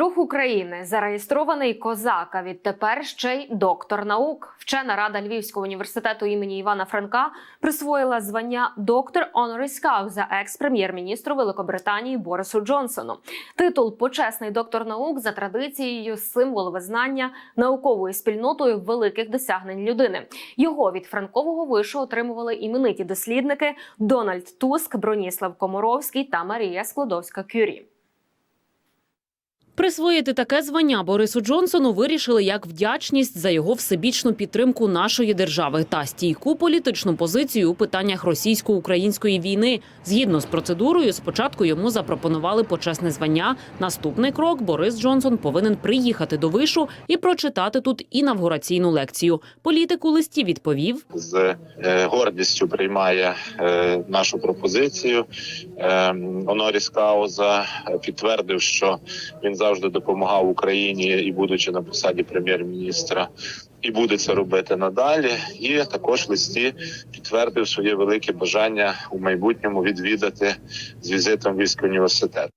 Друг України зареєстрований козак, а відтепер ще й доктор наук. Вчена рада Львівського університету імені Івана Франка присвоїла звання доктор Honoris Causa екс-прем'єр-міністру Великобританії Борису Джонсону. Титул почесний доктор наук за традицією символ визнання науковою спільнотою великих досягнень людини. Його від франкового вишу отримували імениті дослідники Дональд Туск, Броніслав Комаровський та Марія Складовська Кюрі. Присвоїти таке звання Борису Джонсону вирішили як вдячність за його всебічну підтримку нашої держави та стійку політичну позицію у питаннях російсько-української війни. Згідно з процедурою, спочатку йому запропонували почесне звання. Наступний крок Борис Джонсон повинен приїхати до вишу і прочитати тут інавгураційну лекцію. Політик у листі відповів: з е, гордістю приймає е, нашу пропозицію. Е, Оноріс Кауза підтвердив, що він завжди допомагав Україні і, будучи на посаді прем'єр-міністра, і буде це робити надалі. І також в листі підтвердив своє велике бажання у майбутньому відвідати з візитом військовий університет.